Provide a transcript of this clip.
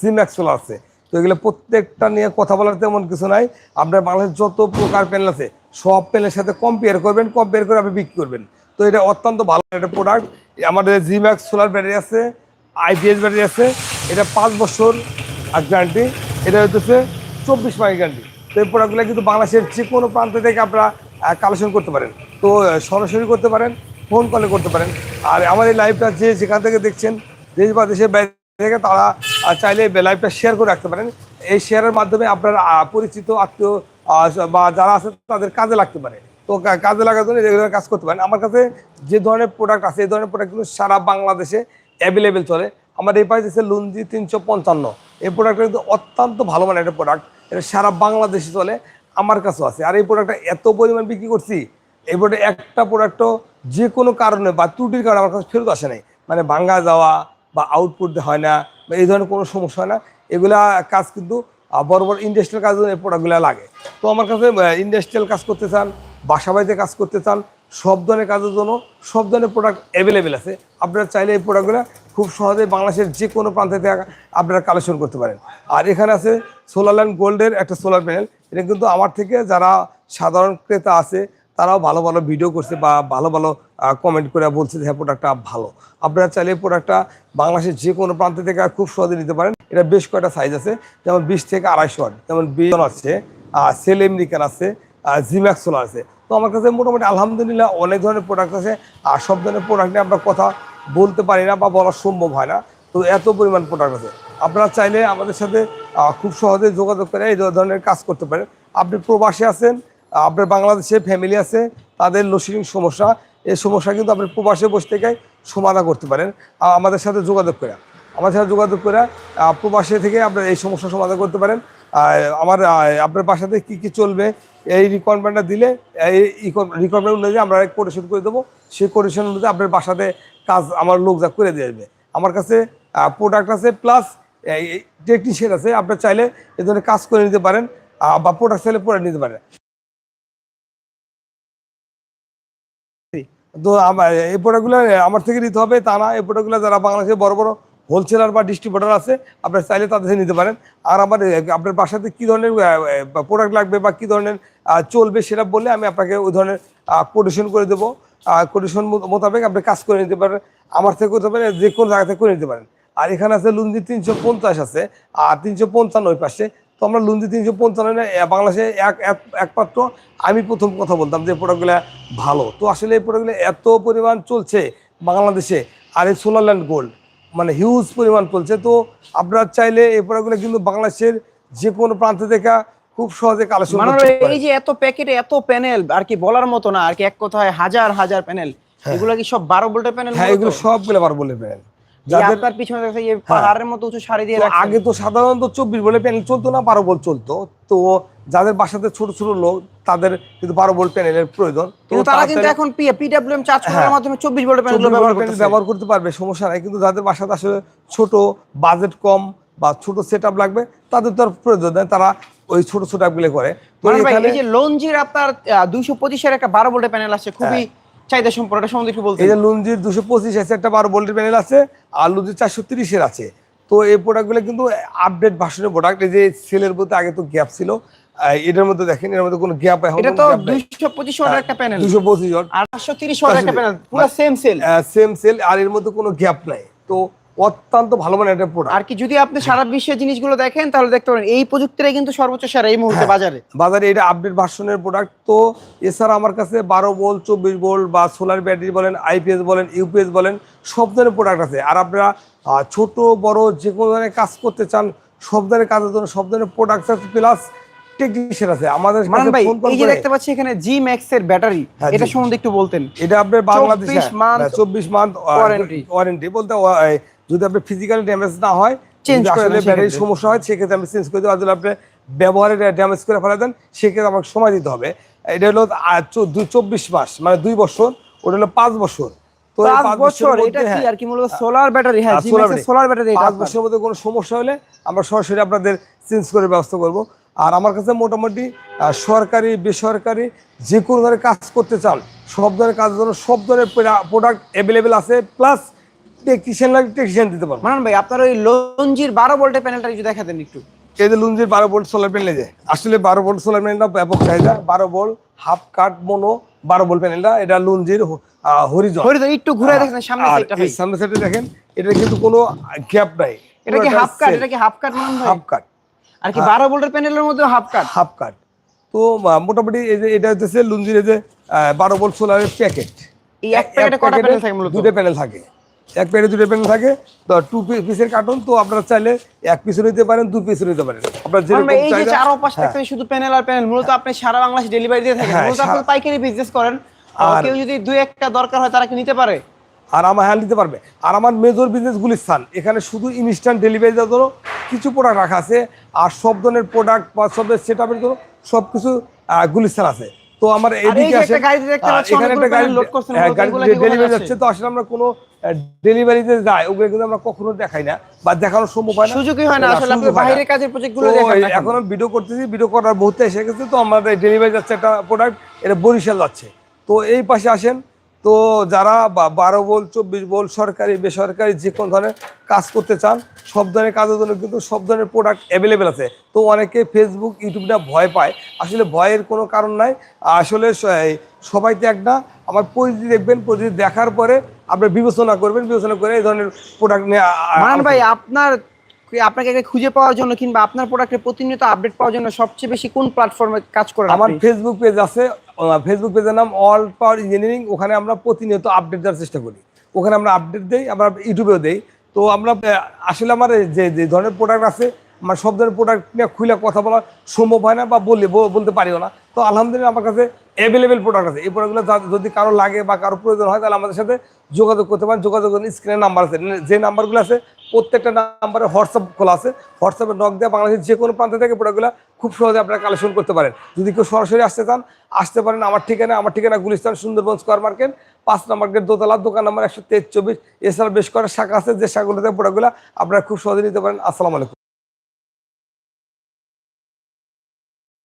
জিম্যাক্স solar আছে তো এগুলো প্রত্যেকটা নিয়ে কথা বলার তেমন কিছু নাই। আপনার বাংলাদেশের যত প্রকার প্যানেল আছে, সব প্যানেলের সাথে কম্পেয়ার করবেন কম্পেয়ার করে আপনি বিক্রি করবেন। তো এটা অত্যন্ত ভালো একটা প্রোডাক্ট আমাদের জিম্যাক্স সোলার ব্যাটারি আছে আইপিএস ব্যাটারি আছে। এটা পাঁচ বছর আর গ্যারান্টি এটা হচ্ছে চব্বিশ মাস গ্যারান্টি তো এই প্রোডাক্টগুলো কিন্তু বাংলাদেশের যে কোনো প্রান্ত থেকে আপনারা কালেকশন করতে পারেন। তো সরাসরি করতে পারেন ফোন কলে করতে পারেন। আর আমার এই লাইভটা যে যেখান থেকে দেখছেন, দেশ বা দেশের বাইরে থেকে তারা চাইলে লাইভটা শেয়ার করে রাখতে পারেন। এই শেয়ারের মাধ্যমে আপনার পরিচিত, আত্মীয় বা যারা আছে তাদের কাজে লাগতে পারে। তো কাজে লাগার জন্য রেগুলার কাজ করতে পারেন। আমার কাছে যে ধরনের প্রোডাক্ট আছে, এই ধরনের প্রোডাক্টগুলো সারা বাংলাদেশে অ্যাভেলেবেল চলে। আমার এই পাশে আছে লুঞ্জি তিনশো পঞ্চান্ন। এই প্রোডাক্টটা কিন্তু অত্যন্ত ভালো মানের একটা প্রোডাক্ট এটা সারা বাংলাদেশে চলে, আমার কাছেও আছে। আর এই প্রোডাক্টটা এত পরিমাণ বিক্রি করছি, এই প্রোডাক্ট একটা প্রোডাক্টও যে কোনো কারণে বা ত্রুটির কারণে আমার কাছে ফেরত আসে নাই। মানে ভাঙ্গা যাওয়া বা আউটপুট হয় না, বা এই ধরনের কোনো সমস্যা হয় না। এগুলা কাজ কিন্তু বড় বড় ইন্ডাস্ট্রিয়াল কাজে এই প্রোডাক্টগুলো লাগে। তো আমার কাছে ইন্ডাস্ট্রিয়াল কাজ করতে চান বাসা বাড়িতে কাজ করতে চান, সব ধরনের কাজের জন্য সব ধরনের প্রোডাক্ট অ্যাভেলেবেল আছে। আপনারা চাইলে এই প্রোডাক্টগুলো খুব সহজে বাংলাদেশের যে কোনো প্রান্তে থেকে আপনারা কালেকশন করতে পারেন। আর এখানে আছে সোলার ল্যান্ড গোল্ডের একটা সোলার প্যানেল এটা কিন্তু আমার থেকে যারা সাধারণ ক্রেতা আছে তারাও ভালো ভালো ভিডিও করছে বা ভালো ভালো কমেন্ট করে বলছে যে হ্যাঁ প্রোডাক্টটা ভালো। আপনারা চাইলে প্রোডাক্টটা বাংলাদেশের যে কোনো প্রান্ত থেকে খুব সহজে নিতে পারেন। এটা বেশ কয়েকটা সাইজ আছে? যেমন বিশ থেকে আড়াইশো ওয়াট, যেমন বিজন আছে সেল আমেরিকান আছে জিম্যাক্স সোলার আছে। তো আমার কাছে মোটামুটি আলহামদুলিল্লাহ অনেক ধরনের প্রোডাক্ট আছে আর সব ধরনের প্রোডাক্ট নিয়ে আমরা কথা বলতে পারি না বা বলা সম্ভব হয় না। তো এত পরিমাণ প্রোডাক্ট আছে। আপনারা চাইলে আমাদের সাথে খুব সহজে যোগাযোগ করে এই ধরনের কাজ করতে পারেন। আপনি প্রবাসে আছেন আপনার বাংলাদেশে ফ্যামিলি আছে, তাদের লোডশেডিং সমস্যা, এই সমস্যা কিন্তু আপনি প্রবাসে বসে থেকে সমাধান করতে পারেন। আমাদের সাথে যোগাযোগ করে। আমাদের সাথে যোগাযোগ করে প্রবাসে থেকে আপনার এই সমস্যা সমাধান করতে পারেন। আমার আপনার বাসাতে কি কি চলবে, এই রিকোয়ারমেন্টটা দিলে, এই রিকোয়ারমেন্ট অনুযায়ী আমরা কোটেশন করে দেবো। সেই কোটেশন অনুযায়ী আপনার বাসাতে কাজ আমার লোক যা করে দিয়ে যাবে আমার কাছে প্রোডাক্ট আছে প্লাস টেকনিশিয়ান আছে। আপনার চাইলে এ ধরনের কাজ করে নিতে পারেন বা প্রোডাক্ট চাইলে প্রোডাক্ট নিতে পারেন। তো এই প্রোডাক্টগুলো আমার থেকে নিতে হবে, তা না, এই প্রোডাক্টগুলো যারা বাংলাদেশে বড় বড় হোলসেলার বা ডিস্ট্রিবিউটার আছে, আপনার চাইলে তাদের থেকে নিতে পারেন। আর আমার আপনার বাসাতে কী ধরনের প্রোডাক্ট লাগবে বা কী ধরনের চলবে সেটা বললে আমি আপনাকে ওই ধরনের কোটেশন করে দেবো। কোটেশন মোতাবেক আপনি কাজ করে নিতে পারেন। আমার থেকে করতে পারেন যে কোনো জায়গা থেকে করে নিতে পারেন। আর এখানে আছে লুঞ্জি তিনশো পঞ্চাশ আছে, আর তিনশো পঞ্চান্ন ওই পাশে। তো আমরা লুঞ্জি তিনশো পঞ্চান্ন বাংলাদেশে এক এক- একমাত্র আমি প্রথম কথা বলতাম যে প্রোডাক্টগুলো ভালো। তো আসলে এই প্রোডাক্টগুলো এত পরিমাণ চলছে বাংলাদেশে আর এই সোলার ল্যান্ড গোল্ড মানে হিউজ পরিমাণ চলছে। তো আপনারা চাইলে এই প্রোডাক্টগুলো কিন্তু বাংলাদেশের যে কোনো প্রান্ত থেকে খুব সহজে কালেকশন। এই যে এত প্যাকেটে এত প্যানেল আর কি বলার মতো না আর কি এক কথায় হাজার হাজার প্যানেল এগুলো কি সব বারো ভোল্টের প্যানেল হ্যাঁ এগুলো সবগুলো বার বলে প্যানেল আপনার পিছনে দেখা এই পাহাড়ের মতো উঁচু সারি দিয়ে আগে তো সাধারণত চব্বিশ বলে প্যানেল চলতো না বারো বল চলতো। তো যাদের বাসাতে ছোট ছোট লোক তাদের কিন্তু বারো বল প্যানেলের প্রয়োজন। কিন্তু তারা কিন্তু এখন পিডব্লিউএম চার্জ করার হ্যাঁ। মাধ্যমে চব্বিশ ভোল্টের প্যানেল ব্যবহার করতে ব্যবহার করতে পারবে সমস্যা নাই। কিন্তু যাদের বাসাতে আসলে ছোট বাজেট কম বা ছোট সেট লাগবে তাদের তো আর প্রয়োজন নেই তারা ওই ছোট ছোটগুলো করে। এই যে লঞ্জির আপনার দুইশো পঁচিশের একটা বারো ভোল্টের প্যানেল আছে খুবই চাহিদা সম্পর্কটা সম্বন্ধে একটু বলতে লুঞ্জির দুশো পঁচিশ আছে একটা বারো ভোল্টের প্যানেল আছে আর লুঞ্জির চারশো তিরিশের আছে। তো এই প্রোডাক্টগুলো কিন্তু আপডেট ভার্সনের প্রোডাক্ট এই যে সেলের মধ্যে আগে তো গ্যাপ ছিল। এটার মধ্যে দেখেন এর মধ্যে কোনো গ্যাপ এখন এটা তো দুইশো পঁচিশ ওয়াটের একটা প্যানেল দুশো পঁচিশ ওয়াট আর পাঁচশো তিরিশ ওয়াটের একটা প্যানেল পুরো সেম সেল সেম সেল আর এর মধ্যে কোনো গ্যাপ নাই। তো অত্যন্ত ভালো মানের একটা প্রোডাক্ট আর কি যদি আপনি সারা বিশ্বের জিনিসগুলো দেখেন তাহলে দেখতে পারেন এই প্রযুক্তিটাই কিন্তু সর্বোচ্চ সেরা এই মুহূর্তে হ্যাঁ। বাজারে। বাজারে এটা আপডেট ভার্সনের প্রোডাক্ট তো এছাড়া আমার কাছে বারো ভোল্ট চব্বিশ ভোল্ট বা সোলার ব্যাটারি বলেন আইপিএস বলেন ইউপিএস বলেন সব ধরনের প্রোডাক্ট আছে। আর আপনারা ছোট বড় যে কোনো ধরনের কাজ করতে চান সব ধরনের কাজের জন্য সব ধরনের প্রোডাক্ট আছে প্লাস টেকনিশিয়ান আছে। আমাদের ভাই এই যে দেখতে পাচ্ছি এখানে জি ম্যাক্স এর ব্যাটারি হ্যাঁ, এটা সম্বন্ধে একটু বলতেন। এটা আপনার বাংলাদেশে 24 চব্বিশ মান্থ warranty। ওয়ারেন্টি বলতে যদি আপনার ফিজিক্যাল ড্যামেজ না হয় Change আসলে ব্যাটারির সমস্যা হয় সেক্ষেত্রে আমি চেঞ্জ করে দেবো আর যদি আপনি ব্যবহারে ড্যামেজ করে ফেলে দেন সেক্ষেত্রে আমাকে সময় দিতে হবে। এটা হলো চব্বিশ মাস মানে দুই বছর ওটা হলো পাঁচ বছর। তো পাঁচ পাঁচ বছর এটা কি হ্যাঁ, আর কি মূলত সোলার ব্যাটারি হ্যাঁ আর জি solar ম্যাক্সের battery। সোলার ব্যাটারি পাঁচ বছরের মধ্যে কোনো সমস্যা হলে আমরা সরাসরি আপনাদের চেঞ্জ করে ব্যবস্থা করব। আর আমার কাছে মোটামুটি সরকারি বেসরকারি যে কোনো ধরনের কাজ করতে চান সব ধরনের কাজ জন্য সব ধরনের প্রোডাক্ট অ্যাভেলেবেল আছে। প্লাস টেকনিশিয়ান লাগে টেকনিশিয়ান দিতে পারব। মানান ভাই আপনার ওই লঞ্জির বারো ভোল্টের প্যানেলটা একটু দেখাতেন একটু। এই যে লুঞ্জির বারো ভোল্ট সোলার প্যানেল যে আসলে বারো ভোল্ট সোলার প্যানেলটা ব্যাপক চাহিদা বারো ভোল্ট হাফ কাট মোনো বারো ভোল্ট প্যানেলটা এটা লুঞ্জির হরিজন হরিদা একটু ঘুরে দেখেন সামনে সামনে সাইডে দেখেন এটা কিন্তু কোনো গ্যাপ নাই। এটা কি হাফ কাট এটা কি হাফ কাট হাফ কাট আর কি বারো ভোল্টের প্যানেলের মধ্যে হাফ কাট হাফ কাট তো মোটামুটি এই যে এটা হচ্ছে লুঞ্জির যে বারো ভোল্ট সোলারের প্যাকেট এই এক প্যাকেটে কটা প্যানেল থাকে দুটো প্যানেল থাকে। এক প্যাকেটে দুটো প্যানেল থাকে তো টু পিসের কার্টন তো আপনারা চাইলে এক পিসও নিতে পারেন দু পিসও নিতে পারেন। আপনার মানান এই যে হ্যাঁ। শুধু প্যানেল আর প্যানেল মূলত আপনি সারা বাংলাদেশ ডেলিভারি দিয়ে থাকেন। হ্যাঁ, মূলত আপনি পাইকারি বিজনেস করেন। আর কেউ যদি দুই একটা দরকার হয় তারা কি নিতে পারে? আর আমার হ্যান্ড দিতে পারবে। আর আমার মেজর বিজনেস গুলিস্তান এখানে শুধু ইনস্ট্যান্ট ডেলিভারি দেওয়ার জন্য কিছু প্রোডাক্ট রাখা আছে আর সব ধরনের প্রোডাক্ট বা সব সেট আপের জন্য সব কিছু গুলিস্তান আছে। তো আমার এদিকে আসে এখানে একটা গাড়ি লোড করছেন, হ্যাঁ, গাড়ি ডেলিভারি যাচ্ছে? তো আসলে আমরা কোনো ডেলিভারিতে যাই ওগুলো কিন্তু আমরা কখনো দেখাই না বা দেখানোর সম্ভব হয় না। সুযোগই হয় না আসলে আপনি বাইরে কাজের প্রজেক্টগুলো দেখেন এখন আমি ভিডিও করতেছি ভিডিও করার বহুত এসে গেছে তো আমাদের ডেলিভারি যাচ্ছে একটা প্রোডাক্ট এটা বরিশাল যাচ্ছে। তো এই পাশে আসেন তো যারা বা- বারো বল চব্বিশ বল সরকারি বেসরকারি যে কোনো ধরনের কাজ করতে চান সব ধরনের কাজের জন্য কিন্তু সব ধরনের প্রোডাক্ট অ্যাভেলেবেল আছে। তো অনেকে ফেসবুক ইউটিউবটা ভয় পায়। আসলে ভয়ের কোনো কারণ নাই। আসলে সবাই তো এক না। আমার পরিচিতি দেখবেন পরিচিতি দেখার পরে আপনার বিবেচনা করবেন বিবেচনা করে এই ধরনের প্রোডাক্ট নিয়ে ভাই আপনার আপনাকে একটা খুঁজে পাওয়ার জন্য কিংবা আপনার প্রোডাক্টের প্রতিনিয়ত আপডেট পাওয়ার জন্য সবচেয়ে বেশি কোন প্ল্যাটফর্মে কাজ করেন আমার ফেসবুক পেজ আছে। ফেসবুক পেজের নাম অল পাওয়ার ইঞ্জিনিয়ারিং ওখানে আমরা প্রতিনিয়ত আপডেট দেওয়ার চেষ্টা করি। ওখানে আমরা আপডেট দেই, আমরা ইউটিউবেও দেই। তো আমরা আসলে আমার যে যে ধরনের প্রোডাক্ট আছে, আমার সব ধরনের প্রোডাক্ট নিয়ে খুলে কথা বলা সম্ভব হয় না বা বলি বলতে পারিও না। তো আলহামদুলিল্লাহ আমার কাছে অ্যাভেলেবেল প্রোডাক্ট আছে। এই প্রোডাক্টগুলো যদি কারও লাগে বা কারও প্রয়োজন হয়, তাহলে আমাদের সাথে যোগাযোগ করতে পারেন। যোগাযোগ স্ক্রিনের নাম্বার আছে। যে নাম্বারগুলো আছে প্রত্যেকটা নাম্বারে হোয়াটসঅ্যাপ খোলা আছে। হোয়াটসঅ্যাপে নক দেওয়া বাংলাদেশের যে কোনো প্রান্ত থেকে প্রোডাক্টগুলো খুব সহজে আপনারা কালেকশন করতে পারেন। যদি কেউ সরাসরি আসতে চান, আসতে পারেন আমার ঠিকানা। আমার ঠিকানা গুলিস্তান, সুন্দরবন স্কোয়ার মার্কেট। পাঁচ নম্বর গেট দোতলা, দোকান নাম্বার একশো তেইশ চব্বিশ। এছাড়া বেশ কয়েকটা শাখা আছে, যে শাখাগুলোতে প্রোডাক্টগুলো আপনারা খুব সহজে নিতে পারেন। আসসালামু আলাইকুম।